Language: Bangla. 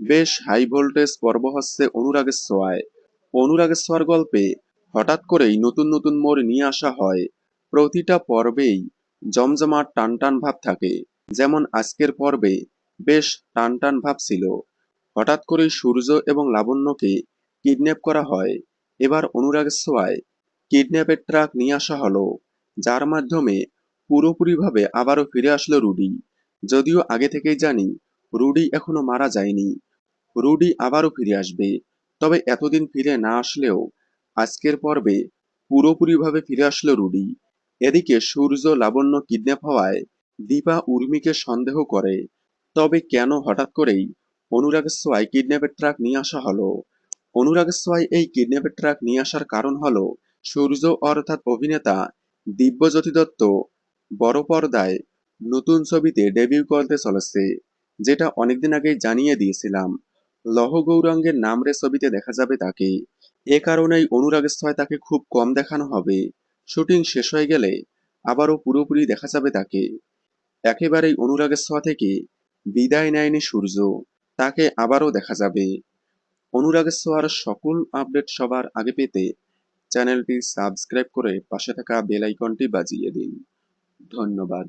বেশ হাই ভোল্টেজ পর্ব হচ্ছে অনুরাগের ছোঁয়ার গল্পে হঠাৎ করেই নতুন নতুন মোড় নিয়ে আসা হয়। প্রতিটা পর্বেই জমজমাট টানটান ভাব থাকে। যেমন আজকের পর্বে বেশ টানটান ভাব ছিল। হঠাৎ করেই সূর্য এবং লাবণ্যকে কিডন্যাপ করা হয়। এবার অনুরাগের কিডন্যাপের ট্রাক নিয়ে আসা হলো। যার মাধ্যমে পুরোপুরিভাবে আবারও ফিরে আসলো রুডি। যদিও আগে থেকেই জানি, রুডি এখনও মারা যায়নি। রুডি আবারও ফিরে আসবে। তবে এতদিন ফিরে না আসলেও আজকের পর্বে পুরোপুরিভাবে ফিরে আসলো রুডি। এদিকে সূর্য লাবণ্য কিডন্যাপ হওয়ায় দীপা উর্মিকে সন্দেহ করে, তবে কেন হঠাৎ করেই অনুরাগের সোয়াই কিডন্যাপের ট্রাক নিয়ে আসা হলো? অনুরাগের সোয়াই এই কিডন্যাপের ট্রাক নিয়ে আসার কারণ হলো সূর্য অর্থাৎ অভিনেতা দিব্যজ্যোতি দত্ত বড় পর্দায় নতুন ছবিতে ডেবিউ করতে চলেছে, যেটা অনেকদিন আগেই জানিয়ে দিয়েছিলাম। লহ গৌরাঙ্গের নামরে ছবিতে দেখা যাবে তাকে। এ কারণেই অনুরাগের ছয় তাকে খুব কম দেখানো হবে। শুটিং শেষ হয়ে গেলে আবারও পুরোপুরি দেখা যাবে তাকে। একেবারেই অনুরাগের ছোঁয়া থেকে বিদায় নেয়নি সূর্য। তাকে আবারও দেখা যাবে। অনুরাগের ছোঁয়ার সকল আপডেট সবার আগে পেতে চ্যানেলটি সাবস্ক্রাইব করে পাশে থাকা বেল আইকনটি বাজিয়ে দিন। ধন্যবাদ।